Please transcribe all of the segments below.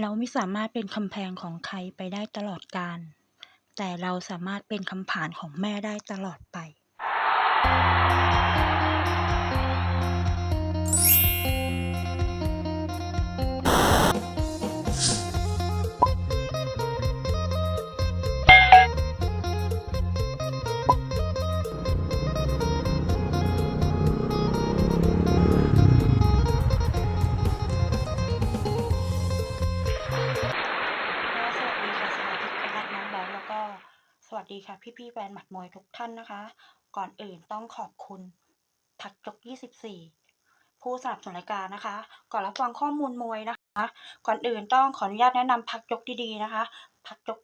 เราไม่สามารถเป็นคำแพงของใครไปได้ตลอดกาล แต่เราสามารถเป็นคำผานของแม่ได้ตลอดไป วัสดีค่ะพี่ๆแฟนหมัดมวยทุกท่านนะคะ ก่อนอื่นต้องขอบคุณทักจก24 ผู้สนับสนุนรายการนะคะ ก่อนรับฟังข้อมูลมวยนะคะ ก่อนอื่นต้องขออนุญาตแนะนำพักยกดีๆนะคะพักยก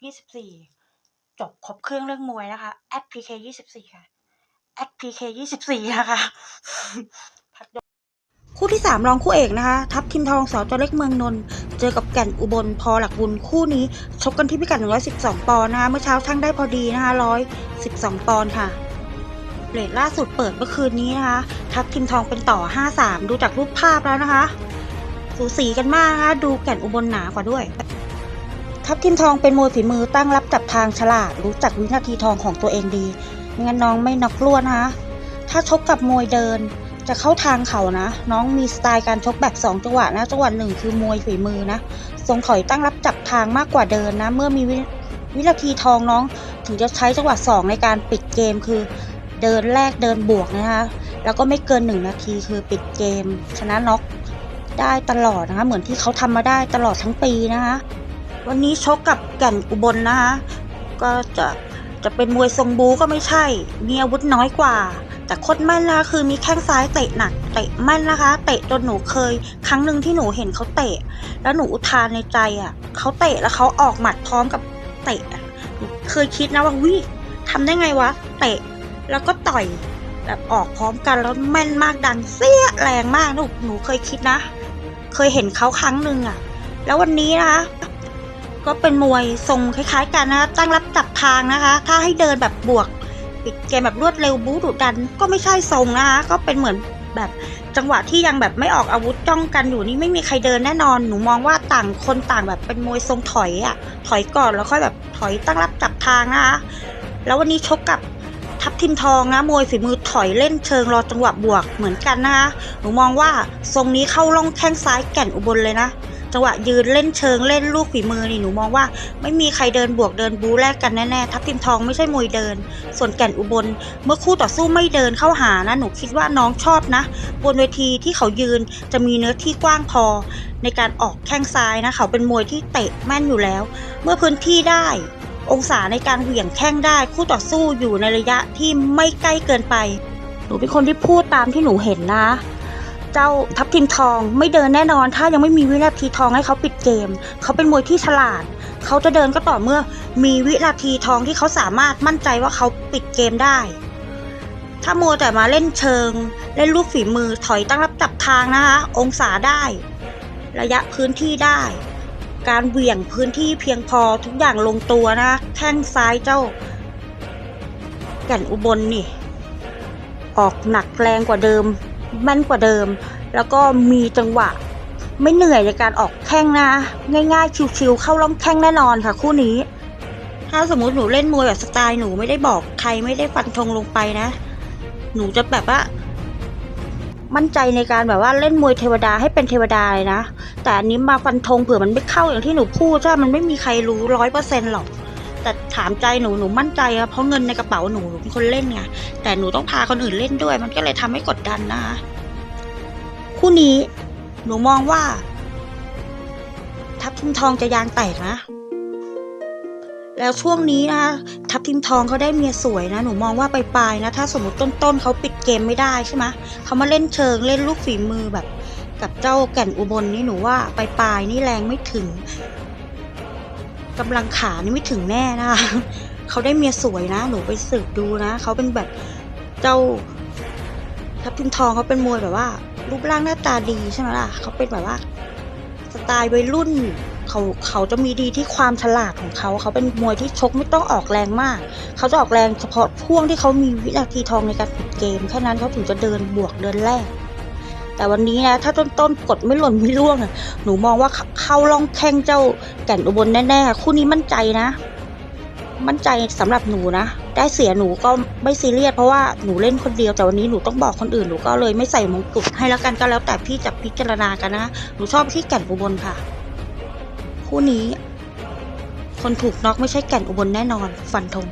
24 จบครบเครื่องเรื่องมวยนะคะแอด PK 24 ค่ะ แอด PK 24 นะคะพักยกคู่ที่ 3 รองคู่เอกนะคะ ทัพทิมทองสอจอเล็กเมืองนนท์ เจอกับแก่นอุบลพอหลักบุญคู่นี้ชกกันที่พิกัด 112 ปอนด์นะคะ เมื่อเช้าช่างได้พอดีนะคะ 112 ปอนด์ค่ะเรทล่าสุดเปิดเมื่อคืนนี้นะคะ ทัพทิมทองเป็นต่อ 5-3 ดูจากรูปภาพแล้วนะคะ สูสีกันมากนะคะ ดูแก่นอุบลหนากว่าด้วย ทัพทิมทองเป็นมวยฝีมือตั้งรับจับทางฉลาด รู้จักวินาทีทองของตัวเองดีไม่งั้นน้องไม่นอกล้วนนะคะ ถ้าชกกับมวยเดิน จะเข้าทางเขานะ น้องมีสไตล์การชกแบบ2จังหวะนะจังหวะหนึ่งคือมวยฝีมือนะทรงถอยตั้งรับจับทางมากกว่าเดินนะ เมื่อมีวินาทีทองน้อง ถึงจะใช้จังหวะ2ในการปิดเกมคือ เดินแรกเดินบวกนะคะแล้วก็ไม่เกิน 1 นาทีคือปิดเกม ชนะน็อกได้ตลอดนะคะเหมือนที่เขาทำมาได้ตลอดทั้งปีนะคะวันนี้ชกกับแก่นอุบลนะคะก็จะจะเป็นมวยทรงบูก็ไม่ใช่ มีอาวุธน้อยกว่า แต่โคตรแม่นนะคะคือมีแข้งซ้ายเตะหนักเตะแม่นนะคะ เตะจนหนูเคย ครั้งหนึ่งที่หนูเห็นเขาเตะ แล้วหนูอุทานในใจอะเขาเตะแล้วเขาออกหมัดพร้อมกับเตะหนูเคยคิดนะว่าวิทำได้ไงวะ เตะแล้วก็ต่อยแบบออกพร้อมกันแล้วแม่นมากดังเสี้ยแรงมากหนูหนูเคยคิดนะ เคยเห็นเขาครั้งหนึ่งอะ แล้ววันนี้นะคะก็เป็นมวยทรงคล้ายๆ กันนะคะตั้งรับจับทางนะคะ ถ้าให้เดินแบบบวก ปิดเกมแบบรวดเร็วบู๊ดุดัน ก็ไม่ใช่ทรงนะคะก็เป็นเหมือนแบบจังหวะที่ยังแบบไม่ออกอาวุธจ้องกันอยู่นี่ไม่มีใครเดินแน่นอน หนูมองว่าต่างคนต่างแบบเป็นมวยทรงถอยอะถอยก่อนแล้วค่อยแบบถอยตั้งรับจับทางนะคะแล้ววันนี้ชกกับทัพทิมทองนะมวยฝีมือถอยเล่นเชิงรอจังหวะบวกเหมือนกันนะคะหนูมองว่าทรงนี้เข้าล่องแข้งซ้ายแก่นอุบลเลยนะ จังหวะยืนเล่นเชิงเล่นลูกฝีมือนี่หนูมองว่า ไม่มีใครเดินบวกเดินบูแลกกันแน่ๆทัพทิมทองไม่ใช่มวยเดิน ส่วนแก่นอุบล เมื่อคู่ต่อสู้ไม่เดินเข้าหานะหนูคิดว่าน้องชอบนะ บนเวทีที่เขายืนจะมีเนื้อที่กว้างพอ ในการออกแข้งซ้ายนะเขาเป็นมวยที่เตะแม่นอยู่แล้ว เมื่อพื้นที่ได้องศาในการเหวี่ยงแข้งได้ คู่ต่อสู้อยู่ในระยะที่ไม่ใกล้เกินไป หนูเป็นคนที่พูดตามที่หนูเห็นนะ เจ้าทัพทิมทองไม่เดินแน่นอน ถ้ายังไม่มีวินาทีทองให้เขาปิดเกม เขาเป็นมวยที่ฉลาด เขาจะเดินก็ต่อเมื่อมีวินาทีทองที่เขาสามารถมั่นใจว่าเขาปิดเกมได้ ถ้ามัวแต่มาเล่นเชิง เล่นลูกฝีมือถอยตั้งรับจับทางนะคะ องศาได้ ระยะพื้นที่ได้ การเหวี่ยงพื้นที่เพียงพอทุกอย่างลงตัวนะแข้งซ้ายเจ้า แก่นอุบลนี่ ออกหนักแรงกว่าเดิม แม่นกว่าเดิม แล้วก็มีจังหวะ ไม่เหนื่อยในการออกแข้งนะ ง่ายๆชิวๆเข้าล่องแข้งแน่นอนค่ะ คู่นี้ ถ้าสมมุติหนูเล่นมวยแบบสไตล์หนูไม่ได้บอกใครไม่ได้ฟันธงลงไปนะ หนูจะแบบว่ามั่นใจในการแบบว่าเล่นมวยเทวดาให้เป็นเทวดาเลยนะ แต่อันนี้มาฟันธงเผื่อมันไม่เข้าอย่างที่หนูพูดใช่มันไม่มีใครรู้ร้อยเปอร์เซ็นต์หรอก แต่ถามใจหนูหนูมั่นใจอะเพราะเงินในกระเป๋าหนูหนูเป็นคนเล่นไงแต่หนูต้องพาคนอื่นเล่นด้วย มันก็เลยทำให้กดดันนะคะคู่นี้หนูมองว่า ทัพทิมทองจะยางแตกนะแล้วช่วงนี้นะคะทัพทิมทองเขาได้เมียสวยนะ หนูมองว่าปลายๆนะ ถ้าสมมติต้นๆเขาปิดเกมไม่ได้ใช่ไหมเขามาเล่นเชิงเล่นลูกฝีมือแบบ กับเจ้าแก่นอุบลนี่หนูว่าปลายนี่แรงไม่ถึง กำลังขานี่ไม่ถึงแน่นะคะเขาได้เมียสวยนะ หนูไปสืบดูนะ เขาเป็นแบบเจ้าทัพทิมทองเขาเป็นมวยแบบว่า รูปร่างหน้าตาดีใช่ไหมล่ะ เขาเป็นแบบว่า สไตล์วัยรุ่น เขาเขาจะมีดีที่ความฉลาดของเขา เขาเป็นมวยที่ชกไม่ต้องออกแรงมาก เขาจะออกแรงเฉพาะช่วงที่เขามีวินาทีทองในการปิดเกมแค่นั้นเขาถึงจะเดินบวกเดินแรก แต่วันนี้นะถ้าต้นต้นๆกดไม่หล่นไม่ร่วงอะหนูมองว่าเข้าล่องแข้งเจ้าแก่นอุบลแน่ๆคู่นี้มั่นใจนะ มั่นใจสำหรับหนูนะ ได้เสียหนูก็ไม่ซีเรียสเพราะว่าหนูเล่นคนเดียวแต่วันนี้หนูต้องบอกคนอื่นหนูก็เลยไม่ใส่มงกุฎให้แล้วกันก็แล้วแต่พี่จะพิจารณากันนะหนูชอบที่แก่นอุบลค่ะ คู่นี้ คนถูกน็อกไม่ใช่แก่นอุบลแน่นอน ฟันธง